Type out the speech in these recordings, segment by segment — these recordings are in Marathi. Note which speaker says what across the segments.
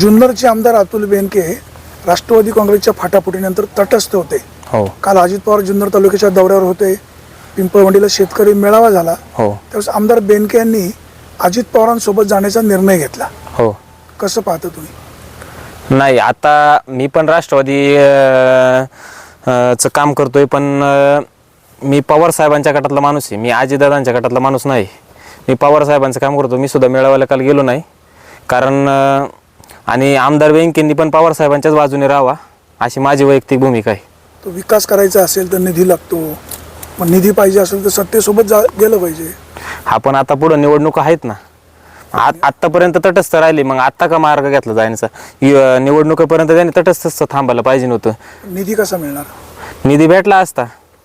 Speaker 1: जुन्नरचे आमदार अतुल बेनके राष्ट्रवादी काँग्रेसच्या फाटाफुटीनंतर तटस्थ होते.
Speaker 2: हो.
Speaker 1: काल अजित पवार जुन्नर तालुक्याच्या दौऱ्यावर होते. पिंपळवंडीला शेतकरी मेळावा झाला.
Speaker 2: हो.
Speaker 1: त्यावेळेस आमदार बेनके यांनी अजित पवारांसोबत जाण्याचा निर्णय घेतला.
Speaker 2: हो.
Speaker 1: कसं पाहता तुम्ही?
Speaker 2: नाही आता मी पण राष्ट्रवादी चं काम करतोय पण मी पवार साहेबांच्या गटातला माणूस आहे. मी आजीदादांच्या गटातला माणूस नाही. मी पवार साहेबांचं काम करतो. मी सुद्धा मेळाव्याला काल गेलो नाही. कारण आणि आमदार बँकेंनी पण पवार साहेबांच्याच बाजूने राहावा अशी माझी वैयक्तिक भूमिका आहे.
Speaker 1: तो विकास करायचा असेल तर निधी लागतो. मग निधी पाहिजे असेल तर सत्तेसोबत जा गेलं पाहिजे.
Speaker 2: हा पण आता पुढं निवडणुका आहेत ना. आ आत्तापर्यंत तटस्थ राहिली मग आत्ता का मार्ग घेतला जायचा य- निवडणुकीपर्यंत त्यांनी तटस्थ थांबायला पाहिजे नव्हतं.
Speaker 1: निधी कसा मिळणार?
Speaker 2: निधी भेटला असता.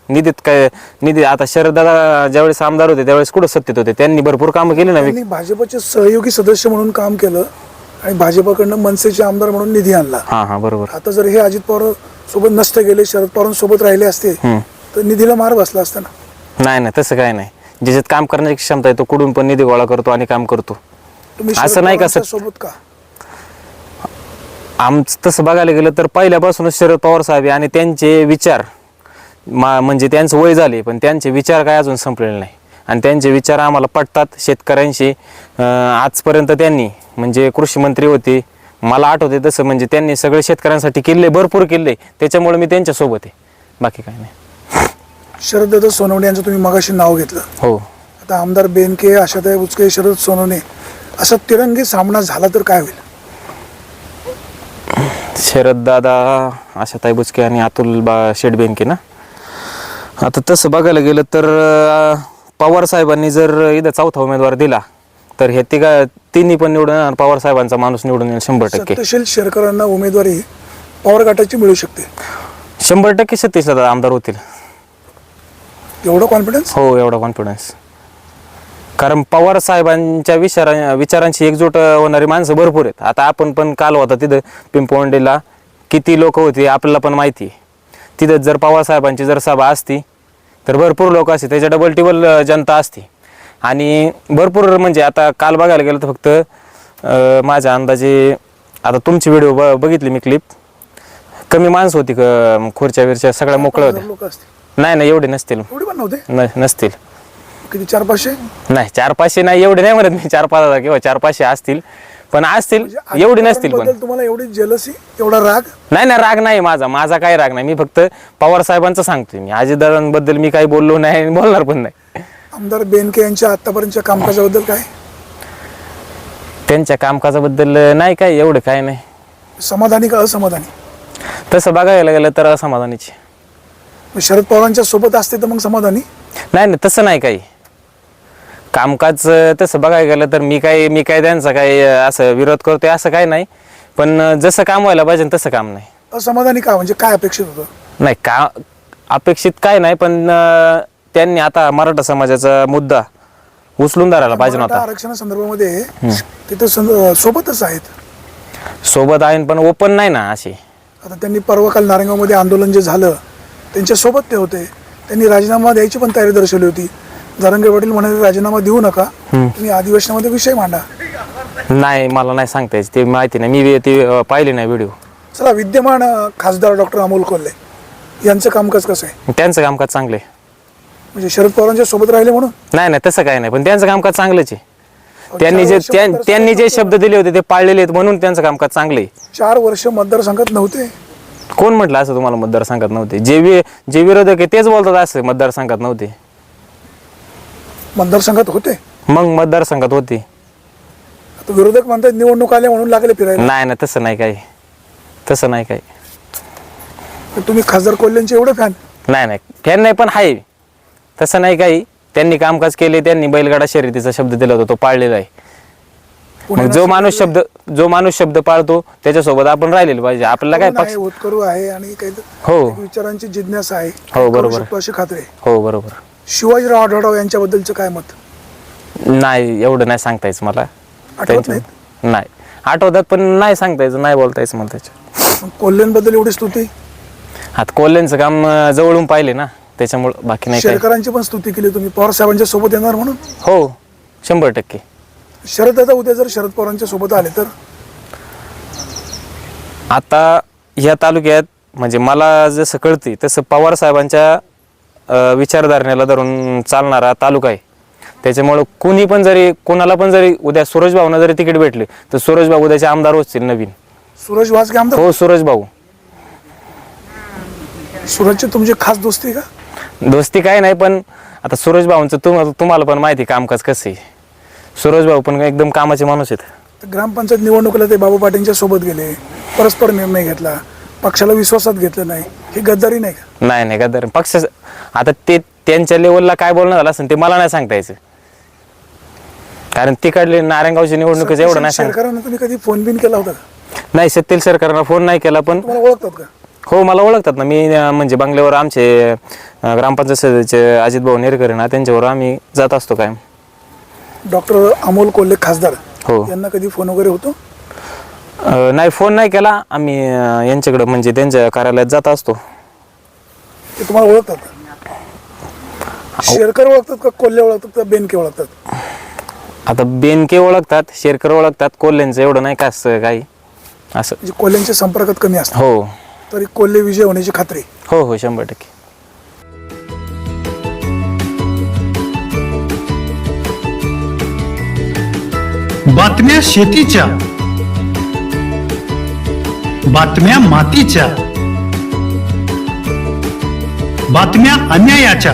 Speaker 2: निधीत काय निधी आता शरददादा ज्यावेळेस आमदार होते त्यावेळेस कुठं सत्तेत होते? त्यांनी भरपूर कामं केली ना
Speaker 1: त्यांनी भाजपचे सहयोगी सदस्य म्हणून काम केलं. आणि भाजपकडनं मनसेचे आमदार म्हणून निधी आणला.
Speaker 2: हां हां बरोबर.
Speaker 1: आता जर हे अजित पवार सोबत नसते गेले शरद पवारांसोबत राहिले असते
Speaker 2: हम्म.
Speaker 1: तर निधीला मार बसला असता ना?
Speaker 2: नाही नाही तसं काय नाही. ज्याच्यात काम करण्याची क्षमता आहे तो कुठून पण निधी गोळा करतो आणि काम करतो.
Speaker 1: तुम्ही
Speaker 2: असं
Speaker 1: शरद
Speaker 2: नाही का
Speaker 1: पवारांच्या
Speaker 2: सर?
Speaker 1: सोबत का?
Speaker 2: आमचं तसं बघायला गेलं तर पहिल्यापासूनच शरद पवार साहेब आहे आणि त्यांचे विचार मा म्हणजे त्यांचं वय झाले पण त्यांचे विचार काय अजून संपलेले नाही. आणि त्यांचे विचार आम्हाला पटतात शेतकऱ्यांशी. आजपर्यंत त्यांनी म्हणजे कृषी मंत्री होते मला आठवते तसं म्हणजे त्यांनी सगळे शेतकऱ्यांसाठी किल्ले भरपूर किल्ले त्याच्यामुळे मी त्यांच्यासोबत आहे. बाकी काय नाही.
Speaker 1: शरददादा सोनवणे यांचं तुम्ही मगाशी नाव घेतलं.
Speaker 2: हो.
Speaker 1: आता आमदार बेनके आशाताई बुचके शरद सोनवणे असा तिरंगी सामना झाला तर काय होईल?
Speaker 2: शरद दादा आशाताई बुचके आणि अतुल बा शेडबेंके ना? आता तसं बघायला गेलं तर पवार साहेबांनी जर इथं चौथा उमेदवार दिला तर हे तिघा तिन्ही पण निवडून येणार पवार साहेबांचा माणूस निवडून येईल शंभर टक्के.
Speaker 1: सत्यशील शेरकरांना उमेदवारी पवार गटाची मिळू शकते.
Speaker 2: शंभर टक्के सतीश दादा आमदार होतील.
Speaker 1: एवढं कॉन्फिडन्स
Speaker 2: हो एवढा कॉन्फिडन्स कारण पवार साहेबांच्या विचारा विचारांची एकजूट होणारी माणसं भरपूर आहेत. आता आपण पण काल होता तिथं पिंपवंडीला किती लोक होती आपल्याला पण माहिती आहे. तिथं जर पवार साहेबांची जर सभा असती तर भरपूर लोक असते त्याच्या डबल टिबल जनता असती. आणि भरपूर म्हणजे आता काल बघायला गेलं तर फक्त माझ्या अंदाजे आता तुमची व्हिडिओ ब बघितली मी क्लिप कमी माणसं होती क- खुर्च्या विरच्या सगळ्या मोकळ्या होत्या. नाही नाही एवढे नसतील. नसतील.
Speaker 1: किती चार पाचशे?
Speaker 2: नाही चार पाचशे नाही एवढे नाही म्हणत मी. चार पाच हजार किंवा चार पाचशे असतील. पण असतील
Speaker 1: म्हणजे
Speaker 2: एवढी नसतील पण.
Speaker 1: तुम्हाला एवढी जेलसी एवढा राग?
Speaker 2: नाही नाही राग नाही माझा. माझा काही राग नाही. मी फक्त पवार साहेबांचं सांगतोय. मी अजितदादांबद्दल मी काही बोललो नाही आणि बोलणार पण नाही.
Speaker 1: आमदार बेनके यांच्या आतापर्यंतच्या कामकाजाबद्दल काय?
Speaker 2: त्यांच्या कामकाजाबद्दल नाही काय एवढं काय नाही.
Speaker 1: समाधानी का असमाधानी?
Speaker 2: तसं बघायला गेलं तर असमाधानीचे.
Speaker 1: शरद पवारांच्या सोबत असते तर मग समाधानी?
Speaker 2: नाही नाही तसं नाही काही. कामकाज तसं बघायला गेलं तर मी काय मी काय त्यांचा अं, असं विरोध करतोय असं काय नाही. पण जसं काम व्हायला पाहिजे तसं काम नाही.
Speaker 1: असमाधानी का? म्हणजे काय अपेक्षित होतं?
Speaker 2: नाही का अपेक्षित काय नाही पण अं, त्यांनी आता मराठा समाजाचा मुद्दा उचलून धरायला पाहिजे
Speaker 1: मराठा
Speaker 2: नव्हता
Speaker 1: आरक्षणासंदर्भामध्ये तिथं सं- सोबतच आहेत.
Speaker 2: सोबत आहे पण ओपन नाही ना अशी.
Speaker 1: आता त्यांनी परवा काल नारायणगावमध्ये आंदोलन जे झालं त्यांच्यासोबत ते होते. त्यांनी राजीनामा द्यायची पण तयारी दर्शवली होती. जरंगे पाटील म्हणाले राजीनामा देऊ नका. तुम्ही अधिवेशनामध्ये विषय मांडा.
Speaker 2: नाही मला नाही सांगता यायचं. ते माहिती नाही. मी ती अं, पाहिली नाही व्हिडिओ
Speaker 1: चला विद्यमान अं, खासदार डॉक्टर अमोल कोल्हे यांचं कामकाज कसं आहे?
Speaker 2: त्यांचं कामकाज चांगलं आहे.
Speaker 1: म्हणजे शरद पवारांच्या सोबत राहिले म्हणून?
Speaker 2: नाही नाही तसं काही नाही. पण त्यांचं कामकाज चांगलंच आहे. त्यांनी जे त्यां- त्यांनी जे. शब्द दिले होते ते पाळलेले आहेत म्हणून त्यांचं कामकाज चांगलं आहे.
Speaker 1: चार वर्ष मतदारसंघात नव्हते?
Speaker 2: कोण म्हटलं असं तुम्हाला मतदारसंघात नव्हते? जे वि जे विरोधक आहे तेच बोलतात असं मतदारसंघात नव्हते.
Speaker 1: मतदारसंघात होते?
Speaker 2: मग मतदारसंघात होते.
Speaker 1: आता विरोधक म्हणतात निवडणूक आल्या म्हणून लागले फिरायला.
Speaker 2: नाही नाही तसं नाही काही. तसं नाही काही.
Speaker 1: तुम्ही खासदार कोल्ह्यांचे एवढे फॅन
Speaker 2: नाही नाही. फॅन नाही पण आहे. तसं नाही काही. त्यांनी कामकाज केले त्यांनी बैलगाडा शर्यतीचा शब्द दिला होता तो पाळलेला आहे. मग जो माणूस शब्द जो माणूस शब्द पाळतो त्याच्यासोबत आपण राहिलेलं पाहिजे. आपल्याला काय पक्ष
Speaker 1: होतकरू आहे आणि काही
Speaker 2: हो.
Speaker 1: विचारांची जिज्ञासा आहे.
Speaker 2: हो, बरोबर.
Speaker 1: करू शकतो अशी खात्री आहे.
Speaker 2: हो बरोबर.
Speaker 1: शिवाजीराव आढळराव यांच्याबद्दलचं काय मत?
Speaker 2: नाही एवढं नाही सांगता यायचं मला.
Speaker 1: आठवत
Speaker 2: त्यांच्या- नाही. आठवतात पण नाही सांगता यायचं नाही बोलता यायचं मला त्याच्या
Speaker 1: मग कोल्ह्यांबद्दल एवढी स्तुती?
Speaker 2: आता कोल्ह्यांचं काम अं, जवळून पाहिले ना त्याच्यामुळं बाकी नाही
Speaker 1: शेरकरांची पण स्तुती केली तुम्ही. पवार साहेबांच्या सोबत येणार म्हणून?
Speaker 2: हो शंभर टक्के.
Speaker 1: शरद दादा उद्या जर शरद पवारांच्या सोबत आले तर?
Speaker 2: आता ह्या तालुक्यात म्हणजे मला जसं कळते तसं पवार साहेबांच्या विचारधारणेला धरून चालणारा तालुका आहे. त्याच्यामुळं कुणी पण जरी कोणाला पण जरी उद्या सूरज भाऊना जरी तिकीट भेटले तर सूरज भाऊ उद्याचे आमदार होतील नवीन.
Speaker 1: सूरज वाजगे आमदार?
Speaker 2: हो सूरज भाऊ.
Speaker 1: सूरजची तुमची खास दोस्ती का?
Speaker 2: दोस्ती काय नाही पण आता सूरज भाऊंचं तुम तुम्हाला पण माहिती आहे कामकाज कसं आहे. सूरज भाऊ पण एकदम कामाचे माणूस आहेत.
Speaker 1: तर ग्रामपंचायत निवडणुकीला ते बाबू पाटीलच्या सोबत गेले परस्पर निर्णय घेतला पक्षाला विश्वासात घेतलं नाही ही गद्दारी नाही का?
Speaker 2: नाही नाही गद्दार. पक्ष आता ते त्यांच्या लेवलला काय बोलणं झालं असेल ते मला नाही सांगता यायचं. कारण तिकडले नारायणगावची निवडणुकीचं एवढं नाही सांग
Speaker 1: तुम्ही कधी फोन बिन केला होता का?
Speaker 2: नाही सत्तेल सरकारनं फोन नाही केला पण
Speaker 1: तुम्हाला ओळखतात का?
Speaker 2: हो मला ओळखतात ना. मी अं, म्हणजे बंगल्यावर आमचे अं, ग्रामपंचायत सदस्य अजित भाऊ नेरकर आहे ना त्यांच्यावर आम्ही जात असतो कायम.
Speaker 1: डॉक्टर अमोल कोल्हे खासदार
Speaker 2: हो.
Speaker 1: यांना कधी फोन वगैरे होतो?
Speaker 2: अं, नाही फोन नाही केला. आम्ही अं, यांच्याकडं म्हणजे त्यांच्या कार्यालयात जात असतो.
Speaker 1: ते तुम्हाला ओळखतात का? शेरकर ओळखतात का कोल्हे ओळखतात का बेनके ओळखतात?
Speaker 2: आता बेनके ओळखतात शेरकर ओळखतात कोल्ह्यांचं एवढं नाही का असं काही? असं.
Speaker 1: म्हणजे कोल्ह्यांच्या संपर्कात कमी असतात.
Speaker 2: हो.
Speaker 1: तरी कोल्हे विजय होण्याची खात्री.
Speaker 2: हो हो शंभर टक्के.
Speaker 3: बातम्या शेतीच्या. बातम्या मातीच्या. बातम्या अन्यायाच्या.